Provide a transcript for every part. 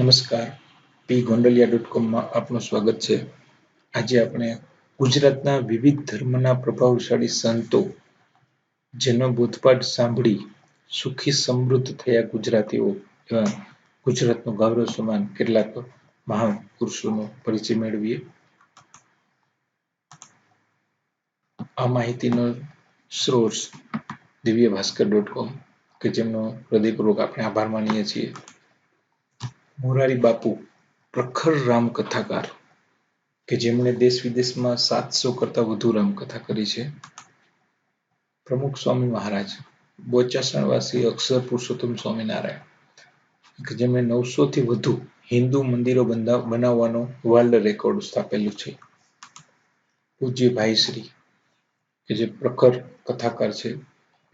નમસ્કાર. પી ગોંડલિયા ડોટ કોમમાં આપનું સ્વાગત છે. આજે આપણે ગુજરાતના વિવિધ ધર્મના પ્રભાવશાળી સંતો, જેનો બોધપાઠ સાંભળી સુખી સમૃદ્ધ થયા ગુજરાતીઓ એવા ગુજરાતનું ગૌરવ સમાન કેટલાક મહાપુરુષોનો પરિચય મેળવીએ. આ માહિતીનો સ્ત્રોત દિવ્ય ભાસ્કર ડોટ કોમ કે જેમનો હૃદયપૂર્વક આપણે આભાર માનીએ છીએ. મોરારી બાપુ, પ્રખર રામકથાકાર, કે જેમણે દેશ વિદેશમાં સાતસો કરતા વધુ રામકથા કરી છે. પ્રમુખ સ્વામી મહારાજ, બોચાસણવાસી અક્ષર પુરુષોત્તમ સ્વામિનારાયણ, કે જેમણે નવસો થી વધુ હિન્દુ મંદિરો બનાવવાનો વર્લ્ડ રેકોર્ડ સ્થાપેલું છે. પૂજ્ય ભાઈશ્રી કે જે પ્રખર કથાકાર છે,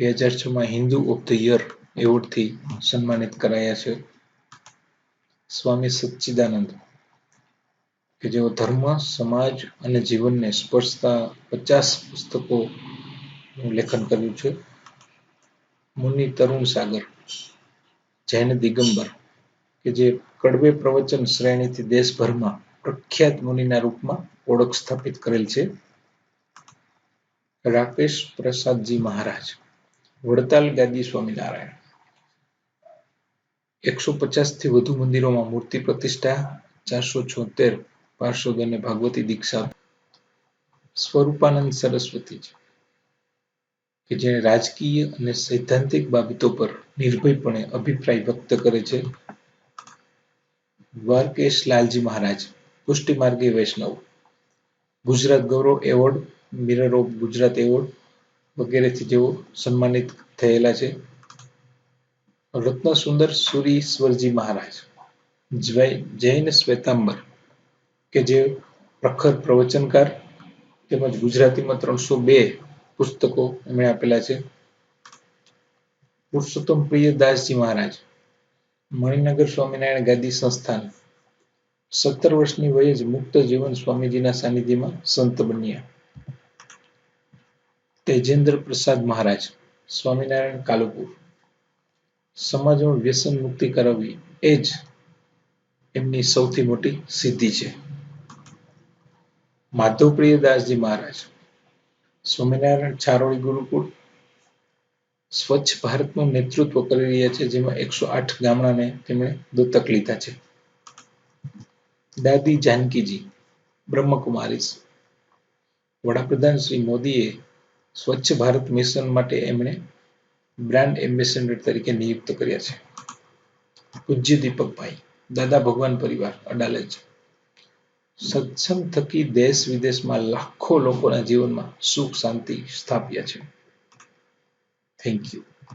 બે હજાર છ માં હિન્દુ ઓફ ધ યર એવોર્ડથી સન્માનિત કરાયા છે. સ્વામી સચ્ચિદાનંદ, કે જેઓ ધર્મ, સમાજ અને જીવનને સ્પર્શતા પચાસ પુસ્તકો લેખન કર્યું છે. મુનિ તરુણ સાગર, જૈન દિગંબર, કે જે કડવે પ્રવચન શ્રેણીથી દેશભરમાં પ્રખ્યાત મુનિના રૂપમાં ઓળખ સ્થાપિત કરેલ છે. રાકેશ પ્રસાદજી મહારાજ, વડતાલ ગાદી સ્વામિનારાયણ. એકસો પચાસથી વધુ મંદિરોમાં મૂર્તિ પ્રતિષ્ઠા, ચારસો છોતેર પાર્ષદ અને ભાગવતી દીક્ષા. સ્વરૂપાનંદ સરસ્વતી કે જેને રાજકીય અને સૈદ્ધાંતિક બાબતો પર નિર્ભયપણે અભિપ્રાય વ્યક્ત કરે છે. Dwarkesh Lalji Maharaj, Pushti Margi Vaishnav. Gujarat Gaurav award mirror of Gujarat award વગેરેથી જેઓ સન્માનિત થયેલા છે. રત્ન સુંદર સુરીશ્વરજી મહારાજ જૈન શ્વેતાંબર, કે જે પ્રખર પ્રવચનકાર તેમજ ગુજરાતીમાં ત્રણસો બે પુસ્તકો એમણે આપેલા છે. પુરુષોત્તમ પ્રિયદાસજી મહારાજ, મણિનગર સ્વામિનારાયણ ગાદી સંસ્થાન, સત્તર વર્ષની વયે જ મુક્ત જીવન સ્વામીજીના સાનિધ્યમાં સંત બન્યા. તેજેન્દ્ર પ્રસાદ મહારાજ, સ્વામિનારાયણ કાલુપુર. સમાજમાં વ્યસન મુક્તિ કરાવવી એ જ એમની સૌથી મોટી સિદ્ધિ છે. માધવપ્રિયદાસજી મહારાજ, સ્વામિનારાયણ ચારોળી ગુરુકુળ સ્વચ્છ ભારતનું નેતૃત્વ કરી રહ્યા છે, જેમાં એકસો આઠ ગામડાને તેમણે દત્તક લીધા છે. દાદી જાનકીજી, બ્રહ્મકુમારી, વડાપ્રધાન શ્રી મોદીએ સ્વચ્છ ભારત મિશન માટે એમણે બ્રાન્ડ એમ્બેસેડર તરીકે નિયુક્ત કર્યા છે. પૂજ્ય દીપકભાઈ, દાદા ભગવાન પરિવાર અડાલજ સત્સંગ થકી દેશ વિદેશમાં લાખો લોકોના જીવનમાં સુખ શાંતિ સ્થાપ્યા છે. Thank you